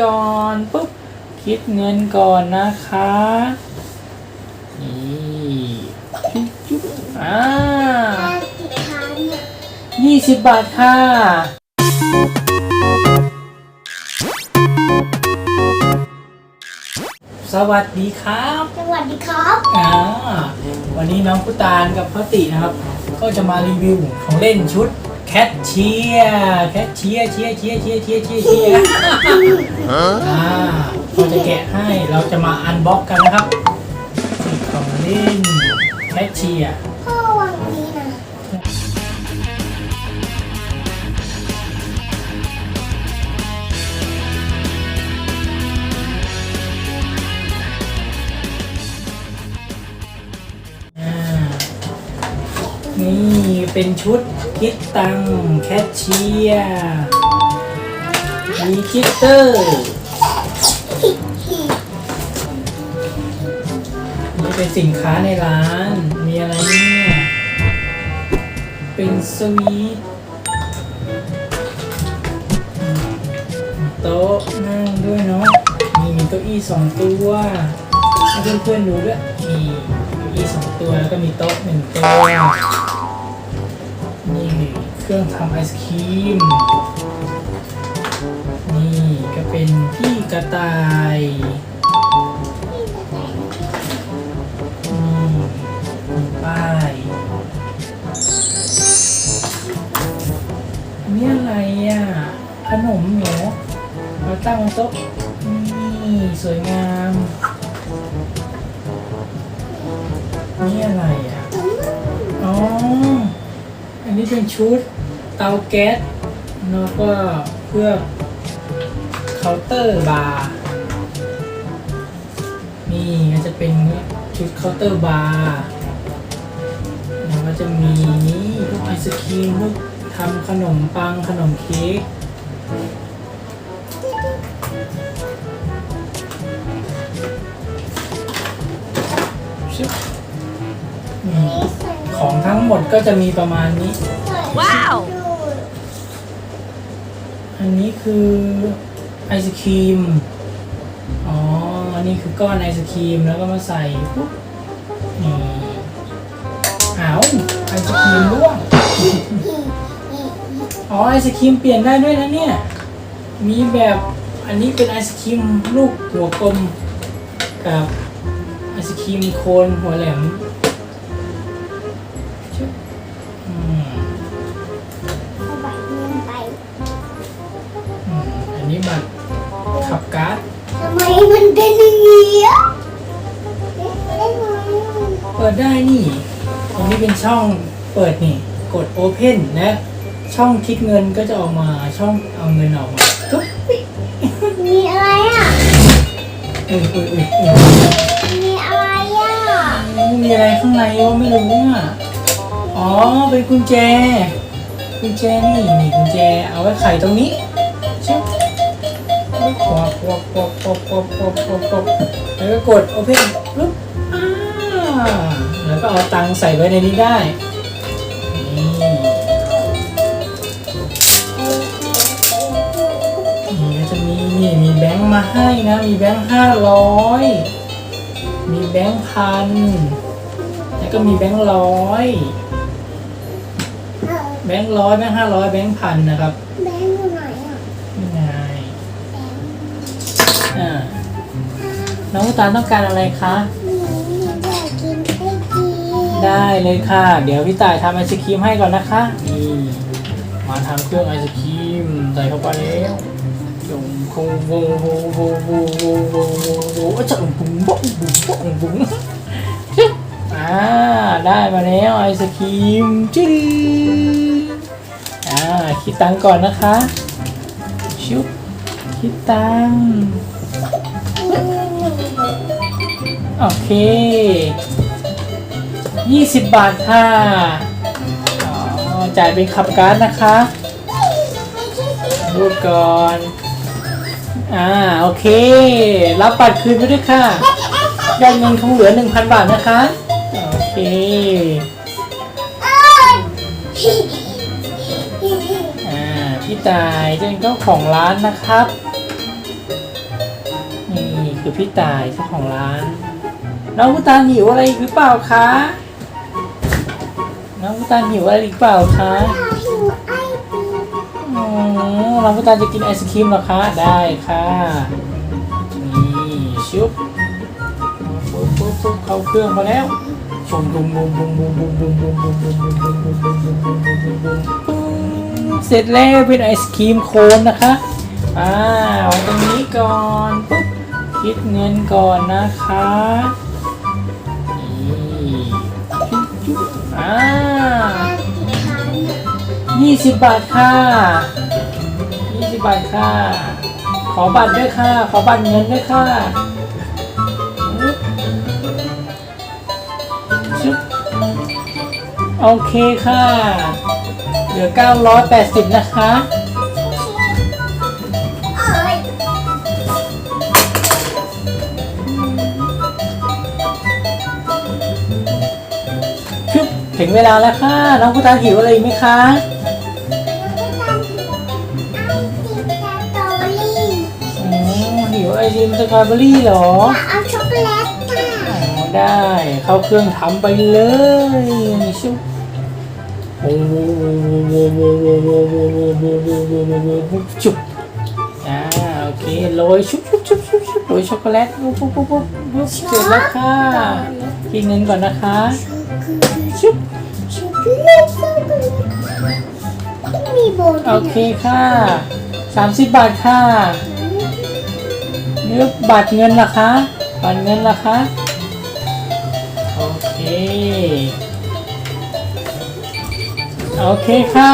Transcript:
ก่อนปุ๊บคิดเงินก่อนนะคะนี่จุ๊บจุ๊บอ่ากี่ครั้งเนี่ยยี่สิบบาทค่ะสวัสดีครับ สวัสดีครับอ่าวันนี้น้องพุตานกับพ่อตินะครับ ก็จะมารีวิวของเล่นชุด แคทเชียร์แคทเชียร์เชียร์เชียร์เชียร์เชียร์เชียร์เชียร์อ่าเราจะแกะให้เราจะมาอันบ็อกกันนะครับนี่ของเล่นแคทเชียร์พ่อวางนี้นะ เป็นชุดคิดตังแคทเชียร์มีคิตเตอร์นี่เป็นสินค้าในร้าน มีอะไรเนี่ย เป็นสวีทโต๊ะนั่งด้วยเนาะมีมีเก้าอี้สองตัวให้เพื่อนๆดูด้วยมีเก้าอี้สองตัวแล้วก็มีโต๊ะหนึ่งตัว เครื่องทำไอศครีม นี่ก็เป็นพี่กระต่ายอืมมีป้ายนี่อะไรอะ ขนมเหรอมาตั้งโต๊ะนี่สวยงาม นี่อะไร อันนี้เป็นชุด เตาแก๊สแล้วก็เพื่อเคาน์เตอร์บาร์นี่ก็จะเป็นชุดเคาน์เตอร์บาร์แล้วก็จะมีนี่พวกไอศครีมพวกทำขนมปังขนมเค้กชึบนี่ ของทั้งหมดก็จะมีประมาณนี้ ว้าว อันนี้คือไอศครีม อ๋อ อันนี้คือก้อนไอศครีมแล้วก็มาใส่ปุ๊บนี่เอาไอศครีมร่วง อ๋อไอศครีมเปลี่ยนได้ด้วยนะเนี่ย มีแบบอันนี้เป็นไอศครีมลูกหัวกลมกับไอศครีมโคนหัวแหลม นนี้บัตรขับการ์ดทำไมมันเป็นอย่างนี้อะเอ๊ะได้ไหมเปิดได้นี่ ตรงนี้เป็นช่องเปิดนี่ กด Open และช่องคิดเงินก็จะออกมาช่องเอาเงินออกมาทุบมีอะไรอะอุ้ยอุ้ยอุ้ยอุ้ยมีอะไรอะมีอะไรข้างในวะไม่รู้อะอ๋อเป็นกุญแจ กุญแจนี่นี่กุญแจเอาไว้ไขตรงนี้ชิบ แล้วก็ควักควักควักควักควักควักควักควักแล้วก็กด Open ปุ๊บอ่าแล้วก็เอาตังค์ใส่ไว้ในนี้ได้นี่นี่จะมีนี่มีแบงค์มาให้นะ มีแบงค์ห้าร้อยมีแบงค์พันแล้วก็มีแบงค์ร้อยแบงค์ร้อยแบงค์ห้าร้อยแบงค์พันนะครับ แบงค์ไหนอะนี่ไง แบงค์ อ่าน้องตาลต้องการอะไรคะหนูอยากกินไอติมได้เลยค่ะ เดี๋ยวพี่ต่ายทำไอศครีมให้ก่อนนะคะนี่มาทำเครื่องไอศครีมใส่เข้าไปแล้วจงคงโวโวโวโวโวโวโวโวอะจะบุ๋งบุ๋งบุ๋งบุ๋งบุ๋งชึบอ่าได้มาแล้วไอศครีมจื้ออ่าคิดตังค์ก่อนนะคะชุบคิดตัง โอเค20บาทค่ะอ๋อจ่ายเป็นขับการ์ดนะคะรูดก่อน อ่า โอเค รับบัตรคืนไปด้วยค่ะยอดเงินคงเหลือ1,000บาทนะคะ โอเค อ่า พี่ตายเป็นเจ้าของร้านนะครับ นี่คือพี่ตายเจ้าของร้าน น้องพุตานหิวอะไรหรือเปล่าคะ น้องพุตานหิวอะไรอีกเปล่าคะอ๋อน้องพุตานจะกินไอศครีมเหรอคะ ได้ค่ะ นี่ชุบปุ๊บปุ๊บปุ๊บเข้าเครื่องมาแล้วชมบุมบุมบุมบุมบุมบุมบุมบุมบุมบุมบุมบุมบุมบุมบุมบุมบุมบุมบุมเสร็จแล้วเป็นไอศครีมโคนนะคะอ่าวาตรงนี้ก่อนปุ๊บคิดเงินก่อนนะคะ อ่ายี่สิบบาทค่ะยี่สิบบาทค่ะ ขอบัตรด้วยค่ะ ขอบัตรเงินด้วยค่ะชุบโอเคค่ะ เหลือเก้าร้อยแปดสิบนะคะ ถึงเวลาแล้วค่ะ น้องพุทาหิวอะไรอีกไหมคะอ๋อหิวไอติมสตรอเบอรี่เหรอเอาช็อกโกแลตค่ะอ๋อได้เข้าเครื่องทำไปเลยชุบโอ้โหชุบอ่าโอเคโรยชุบชุบชุบชุบชุบโรยช็อกโกแลตปุ๊บปุ๊บปุ๊บปุ๊บปุ๊บเสร็จแล้วค่ะกินเงินก่อนนะคะ ชุบช็อกโกแลตช็อกโกแลตมีโบนโอเคค่ะ30บาทค่ะเลือกบัตรเงินล่ะคะบัตรเงินล่ะคะโอเคโอเคค่ะ